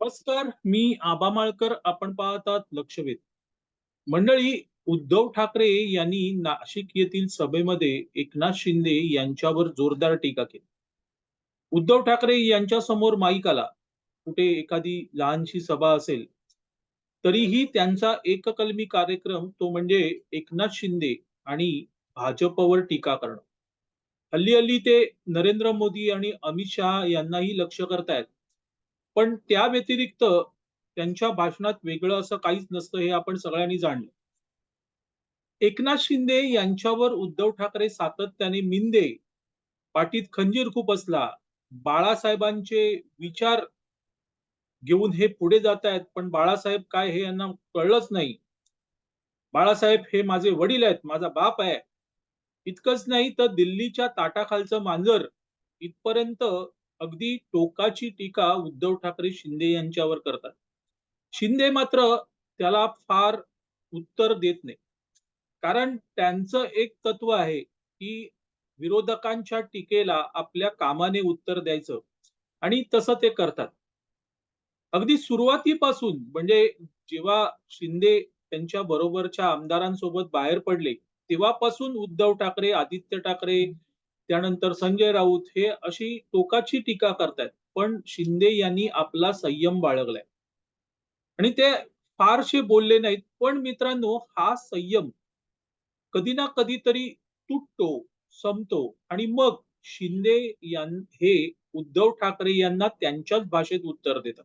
नमस्कार मी आबा माळकर आपण पाहतात लक्षवेध. मंडळी उद्धव ठाकरे यांनी नाशिक येथील सभेमध्ये एकनाथ शिंदे यांच्यावर जोरदार टीका केली. उद्धव ठाकरे यांच्या समोर माईक आला. कुठे एखादी लहानशी सभा असेल तरीही त्यांचा एककलमी कार्यक्रम तो म्हणजे एकनाथ शिंदे आणि भाजपवर टीका करणं. हल्ली हल्ली ते नरेंद्र मोदी आणि अमित शहा यांनाही लक्ष करतायत. पण त्या व्यतिरिक्त त्यांच्या भाषणात वेगळं असं काहीच नसतं हे आपण सगळ्यांनी जाणलं. एकनाथ शिंदे यांच्यावर उद्धव ठाकरे सातत्याने मिंदे पाठीत खंजीर खूप असला बाळासाहेबांचे विचार घेऊन हे पुढे जात आहेत पण बाळासाहेब काय हे यांना कळलंच नाही. बाळासाहेब हे माझे वडील आहेत माझा बाप आहे. इतकंच नाही तर दिल्लीच्या ताटाखालचं मांजर इथपर्यंत अगदी टोकाची टीका उद्धव ठाकरे शिंदे यांच्यावर करतात. शिंदे मात्र त्याला फार उत्तर देत नाही कारण त्यांचं एक तत्व आहे की विरोधकांच्या टीकेला आपल्या कामाने उत्तर द्यायचं आणि तसं ते करतात. अगदी सुरुवातीपासून म्हणजे जेव्हा शिंदे त्यांच्या बरोबरच्या आमदारांसोबत बाहेर पडले तेव्हापासून उद्धव ठाकरे आदित्य ठाकरे त्यानंतर संजय राऊत हे अशी टोकाची टीका करतायत. पण शिंदे यांनी आपला संयम बाळगलाय. आणि ते फारसे बोलले नाहीत पण मित्रांनो हा संयम कधी ना कधीतरी तुटतो संपतो आणि मग शिंदे यां हे उद्धव ठाकरे यांना त्यांच्याच भाषेत उत्तर देतात.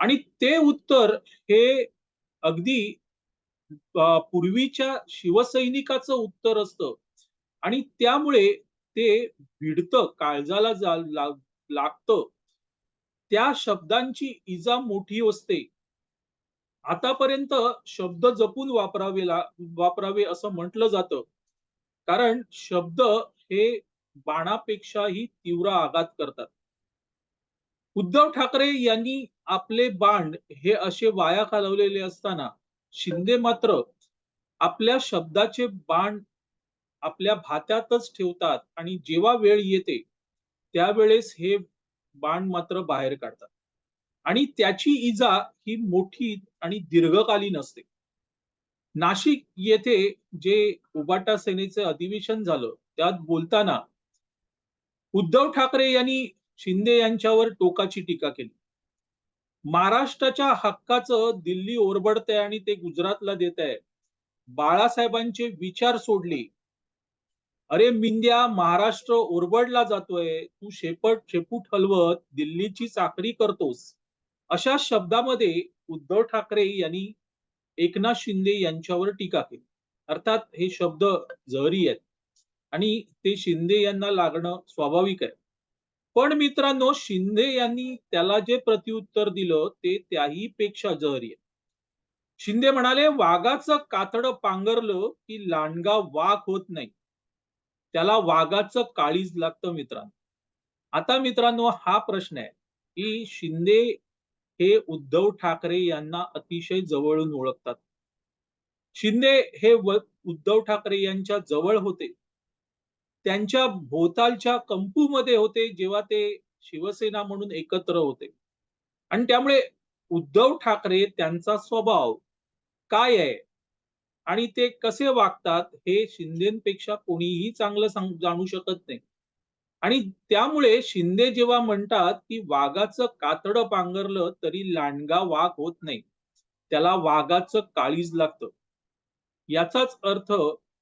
आणि ते उत्तर हे अगदी पूर्वीच्या शिवसैनिकाचं उत्तर असतं. आणि त्यामुळे ते भिडतं काळजाला लागतं. त्या शब्दांची इजा मोठी असते. आतापर्यंत शब्द जपून वापरावे वापरावे असं म्हटलं जातं. कारण शब्द हे बाणापेक्षाही तीव्र आघात करतात. उद्धव ठाकरे यांनी आपले बाण हे असे वाया घालवलेले असताना शिंदे मात्र आपल्या शब्दाचे बाण आपल्या भात्यातच ठेवतात आणि जेव्हा वेळ येते त्यावेळेस हे बाण मात्र बाहेर काढतात. आणि त्याची इजा ही मोठी आणि दीर्घकालीन असते. नाशिक येथे जे उबाटा सेनेचे अधिवेशन झालं त्यात बोलताना उद्धव ठाकरे यांनी शिंदे यांच्यावर टोकाची टीका केली. महाराष्ट्राच्या हक्काचं दिल्ली ओरबडतंय आणि ते गुजरातला देत आहे बाळासाहेबांचे विचार सोडले अरे मिंद्या महाराष्ट्र ओरबडला जातोय. तू शेपट शेपूट हलवत दिल्लीची चाकरी करतोस. अशा शब्दामध्ये उद्धव ठाकरे यांनी एकनाथ शिंदे यांच्यावर टीका केली. अर्थात हे शब्द जहरी आहेत. आणि ते शिंदे यांना लागणं स्वाभाविक आहे. पण मित्रांनो शिंदे यांनी त्याला जे प्रत्युत्तर दिलं ते त्याही पेक्षा जहरी आहे. शिंदे म्हणाले वाघाचं कातड पांघरलं की लांडगा वाघ होत नाही. त्याला वाघाचं काळीज लागतं मित्रांनो. आता मित्रांनो हा प्रश्न आहे की शिंदे हे उद्धव ठाकरे यांना अतिशय जवळून ओळखतात. शिंदे हे उद्धव ठाकरे यांच्या जवळ होते. त्यांच्या भोवतालच्या कंपूमध्ये होते जेव्हा ते शिवसेना म्हणून एकत्र होते. आणि त्यामुळे उद्धव ठाकरे त्यांचा स्वभाव काय आहे? आणि ते कसे वागतात हे शिंदेपेक्षा कोणीही चांगलं जाणू शकत नाही. आणि त्यामुळे शिंदे जेव्हा म्हणतात की वाघाचं कातड पांघरलं तरी लांडगा वाघ होत नाही. त्याला वाघाचं काळीज लागतं. याचाच अर्थ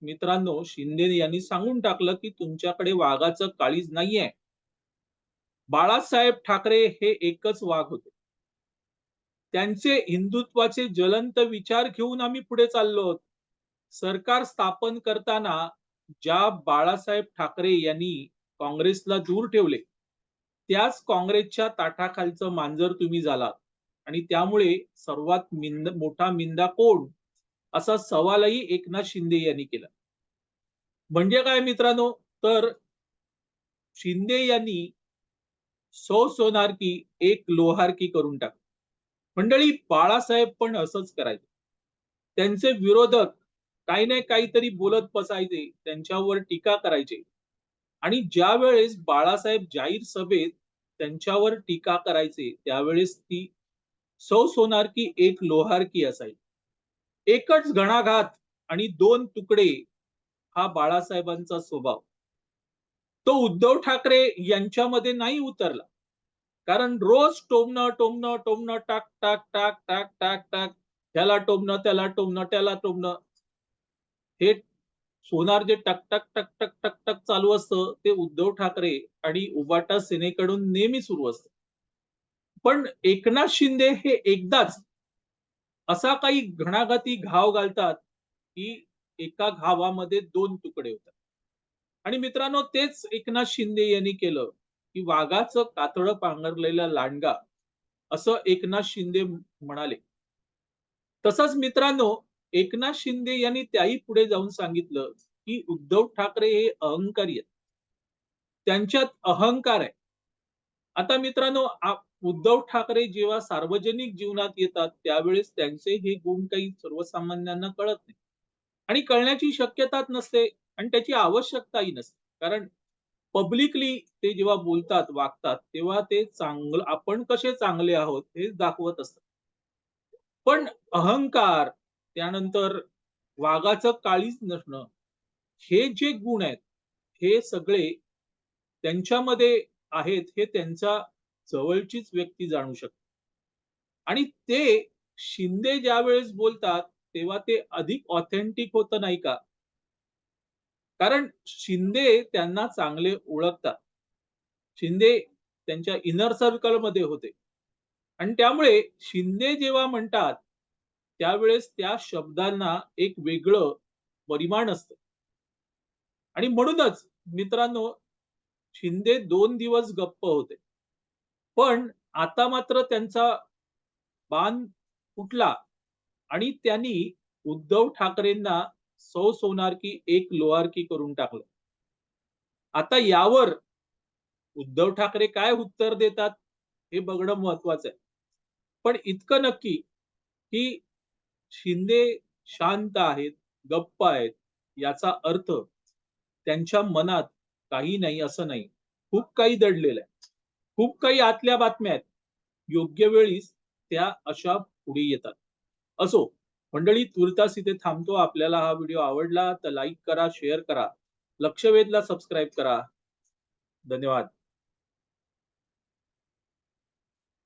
मित्रांनो शिंदे यांनी सांगून टाकलं की तुमच्याकडे वाघाचं काळीज नाहीये. बाळासाहेब ठाकरे हे एकच वाघ होते. त्यांचे हिंदुत्वाचे ज्वलंत विचार घेऊन आम्ही पुढे चाललो होतो. सरकार स्थापन करताना ज्या बाळासाहेब ठाकरे यांनी काँग्रेसला दूर ठेवले त्याच काँग्रेसच्या ताटाखालचं मांजर तुम्ही झालात. आणि त्यामुळे सर्वात मिंद मोठा मिंदा कोण? असा सवालही एकनाथ शिंदे यांनी केला. म्हणजे काय मित्रांनो? तर शिंदे यांनी सौ सोनार की एक लोहार की करून टाक मंडळी बाळासाहेब पण असंच करायचे. त्यांचे विरोधक काही नाही काहीतरी बोलत बसायचे त्यांच्यावर टीका करायचे. आणि ज्या वेळेस बाळासाहेब जाहीर सभेत त्यांच्यावर टीका करायचे त्यावेळेस ती सौ सोनारकी एक लोहारकी असायची. एकच घणाघात आणि दोन तुकडे हा बाळासाहेबांचा स्वभाव. तो उद्धव ठाकरे यांच्यामध्ये नाही उतरला. कारण रोज टोमणं टोमणं टोमणं टाक टाक टाक टाक टाक टाक ह्याला टोमणं त्याला टोमणं त्याला टोमणं. हे सोनार जे टक टक टक टक टक टक चालू असतं ते उद्धव ठाकरे आणि उबाटा सेनेकडून नेहमी सुरू असतं. पण एकनाथ शिंदे हे एकदाच असा काही घणाघाती घाव घालतात की एका घावामध्ये दोन तुकडे होतात. आणि मित्रांनो तेच एकनाथ शिंदे यांनी केलं की वाघाचं कातळं पांघरलेला लांडगा असं एकनाथ शिंदे म्हणाले. तसंच मित्रांनो एकनाथ शिंदे यांनी त्याही पुढे जाऊन सांगितलं की उद्धव ठाकरे हे अहंकारी आहेत. त्यांच्यात अहंकार आहे. आता मित्रांनो उद्धव ठाकरे जेव्हा सार्वजनिक जीवनात येतात त्यावेळेस त्यांचे हे गुण काही सर्वसामान्यांना कळत नाही. आणि कळण्याची शक्यताच नसते आणि त्याची आवश्यकताही नसते. कारण पब्लिकली ते जेव्हा बोलतात वागतात तेव्हा ते चांगलं आपण कसे चांगले आहोत हे दाखवत असतात. पण अहंकार त्यानंतर वाघाचं काळीच नसणं हे जे गुण आहेत हे सगळे त्यांच्यामध्ये आहेत हे त्यांचा जवळचीच व्यक्ती जाणू शकते. आणि ते शिंदे ज्या वेळेस बोलतात तेव्हा ते अधिक ऑथेंटिक होत नाही का? कारण शिंदे त्यांना चांगले ओळखतात. शिंदे त्यांच्या इनर सर्कलमध्ये होते. आणि त्यामुळे शिंदे जेव्हा म्हणतात त्यावेळेस त्या शब्दांना एक वेगळं परिमाण असतं. आणि म्हणूनच मित्रांनो शिंदे दोन दिवस गप्प होते. पण आता मात्र त्यांचा बाण फुटला आणि त्यांनी उद्धव ठाकरेंना सौ सोनारकी एक लोहारकी करून टाकलं. आता यावर उद्धव ठाकरे काय उत्तर देतात हे बघणं महत्वाचं आहे. पण इतकं नक्की की शिंदे शांत आहेत गप्प आहेत याचा अर्थ त्यांच्या मनात काही नाही असं नाही. खूप काही दडलेलं आहे. खूप काही आतल्या बातम्या आहेत. योग्य वेळीच त्या अशा पुढे येतात. असो मंडळी तुर्तास इथे थांबतो. आपल्याला हा व्हिडिओ आवडला तर लाईक करा शेअर करा. लक्षवेधला सबस्क्राईब करा. धन्यवाद.